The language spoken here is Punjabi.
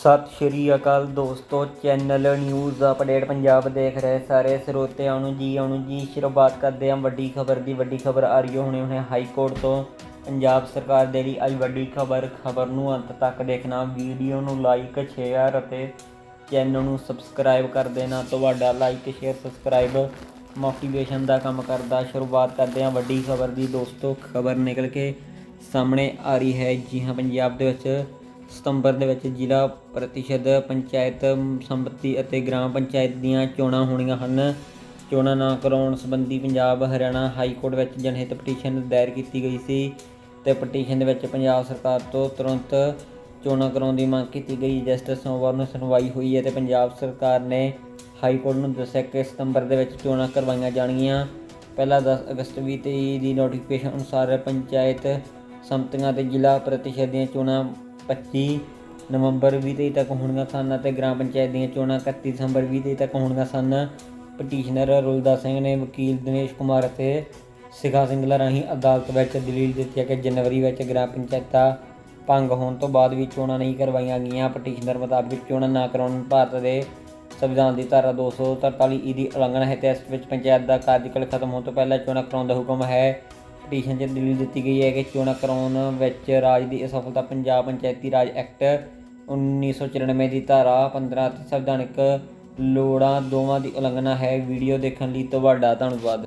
ਸਤਿ ਸ਼੍ਰੀ ਅਕਾਲ ਦੋਸਤੋ, ਚੈਨਲ ਨਿਊਜ਼ ਅਪਡੇਟ ਪੰਜਾਬ ਦੇਖ ਰਹੇ ਸਾਰੇ ਸਰੋਤਿਆਂ ਨੂੰ ਜੀ, ਆਉਣ ਨੂੰ ਜੀ। ਸ਼ੁਰੂਆਤ ਕਰਦੇ ਹਾਂ ਵੱਡੀ ਖਬਰ ਦੀ। ਵੱਡੀ ਖਬਰ ਆ ਰਹੀ ਹੈ, ਹੁਣੇ ਹੁਣੇ ਹਾਈ ਕੋਰਟ ਤੋਂ। ਪੰਜਾਬ ਸਰਕਾਰ ਦੇ ਲਈ ਅੱਜ ਵੱਡੀ ਖਬਰ ਖਬਰ ਨੂੰ ਅੰਤ ਤੱਕ ਦੇਖਣਾ। ਵੀਡੀਓ ਨੂੰ ਲਾਈਕ, ਸ਼ੇਅਰ ਅਤੇ ਚੈਨਲ ਨੂੰ ਸਬਸਕ੍ਰਾਈਬ ਕਰ ਦੇਣਾ। ਤੁਹਾਡਾ ਲਾਈਕ, ਸ਼ੇਅਰ, ਸਬਸਕ੍ਰਾਈਬ ਮੋਟੀਵੇਸ਼ਨ ਦਾ ਕੰਮ ਕਰਦਾ। ਸ਼ੁਰੂਆਤ ਕਰਦੇ ਹਾਂ ਵੱਡੀ ਖਬਰ ਦੀ। ਦੋਸਤੋ, ਖਬਰ ਨਿਕਲ ਕੇ ਸਾਹਮਣੇ ਆ ਰਹੀ ਹੈ। ਜੀ ਹਾਂ, ਪੰਜਾਬ ਦੇ ਵਿੱਚ ਸਤੰਬਰ ਦੇ ਵਿੱਚ ਜ਼ਿਲ੍ਹਾ ਪ੍ਰਤੀਸ਼ਤ ਪੰਚਾਇਤ ਸੰਮਤੀ ਅਤੇ ਗ੍ਰਾਮ ਪੰਚਾਇਤ ਦੀਆਂ ਚੋਣਾਂ ਹੋਣੀਆਂ ਹਨ। ਚੋਣਾਂ ਨਾ ਕਰਾਉਣ ਸੰਬੰਧੀ ਪੰਜਾਬ ਹਰਿਆਣਾ ਹਾਈ ਕੋਰਟ ਵਿੱਚ ਜਨਹਿਤ ਪਟੀਸ਼ਨ ਦਾਇਰ ਕੀਤੀ ਗਈ ਸੀ ਤੇ ਪਟੀਸ਼ਨ ਦੇ ਵਿੱਚ ਪੰਜਾਬ ਸਰਕਾਰ ਤੋਂ ਤੁਰੰਤ ਚੋਣਾਂ ਕਰਾਉਣ ਦੀ ਮੰਗ ਕੀਤੀ ਗਈ। ਜਿਸ ਤੇ ਸੋਮਵਾਰ ਨੂੰ ਸੁਣਵਾਈ ਹੋਈ ਹੈ ਤੇ ਪੰਜਾਬ ਸਰਕਾਰ ਨੇ ਹਾਈ ਕੋਰਟ ਨੂੰ ਦੱਸਿਆ ਕਿ ਸਤੰਬਰ ਦੇ ਵਿੱਚ ਚੋਣਾਂ ਕਰਵਾਈਆਂ ਜਾਣਗੀਆਂ। ਪਹਿਲਾ 10 ਅਗਸਤ 2023 ਦੀ ਨੋਟੀਫਿਕੇਸ਼ਨ ਅਨੁਸਾਰ ਪੰਚਾਇਤ ਸੰਮਤੀਆਂ ਤੇ ਜ਼ਿਲ੍ਹਾ ਪ੍ਰਤੀਸ਼ਤ ਦੀਆਂ ਚੋਣਾਂ 25 ਨਵੰਬਰ 2023 ਤੱਕ ਹੋਣਗੀਆਂ ਸਨ ਅਤੇ ਗ੍ਰਾਮ ਪੰਚਾਇਤ ਦੀਆਂ ਚੋਣਾਂ 31 ਦਸੰਬਰ 2023 ਤੱਕ ਹੋਣਗੀਆਂ ਸਨ। ਪਟੀਸ਼ਨਰ ਰੁਲਦਾ ਸਿੰਘ ਨੇ ਵਕੀਲ ਦਿਨੇਸ਼ ਕੁਮਾਰ ਅਤੇ ਸਿਖਾ ਸਿੰਘਲਾ ਰਾਹੀਂ ਅਦਾਲਤ ਵਿੱਚ ਦਲੀਲ ਦਿੱਤੀ ਹੈ ਕਿ ਜਨਵਰੀ ਵਿੱਚ ਗ੍ਰਾਮ ਪੰਚਾਇਤਾਂ ਭੰਗ ਹੋਣ ਤੋਂ ਬਾਅਦ ਵੀ ਚੋਣਾਂ ਨਹੀਂ ਕਰਵਾਈਆਂ ਗਈਆਂ। ਪਟੀਸ਼ਨਰ ਮੁਤਾਬਿਕ ਚੋਣਾਂ ਨਾ ਕਰਾਉਣ ਭਾਰਤ ਦੇ ਸੰਵਿਧਾਨ ਦੀ ਧਾਰਾ 243 ਈ ਦੀ ਉਲੰਘਣਾ ਹੈ ਤੇ ਇਸ ਵਿੱਚ ਪੰਚਾਇਤ ਦਾ ਕਾਰਜਕਾਲ ਖਤਮ ਹੋਣ ਤੋਂ ਪਹਿਲਾਂ ਚੋਣਾਂ ਕਰਾਉਣ ਦਾ ਹੁਕਮ ਹੈ। ਪਟੀਸ਼ਨ 'ਚ ਦਲੀਲ ਦਿੱਤੀ ਗਈ ਹੈ ਕਿ ਚੋਣਾਂ ਕਰਾਉਣ ਵਿੱਚ ਰਾਜ ਦੀ ਅਸਫਲਤਾ ਪੰਜਾਬ ਪੰਚਾਇਤੀ ਰਾਜ ਐਕਟ 1994 ਦੀ ਧਾਰਾ 15 ਅਤੇ ਸੰਵਿਧਾਨਕ ਲੋੜਾਂ ਦੋਵਾਂ ਦੀ ਉਲੰਘਣਾ ਹੈ। ਵੀਡੀਓ ਦੇਖਣ ਲਈ ਤੁਹਾਡਾ ਧੰਨਵਾਦ।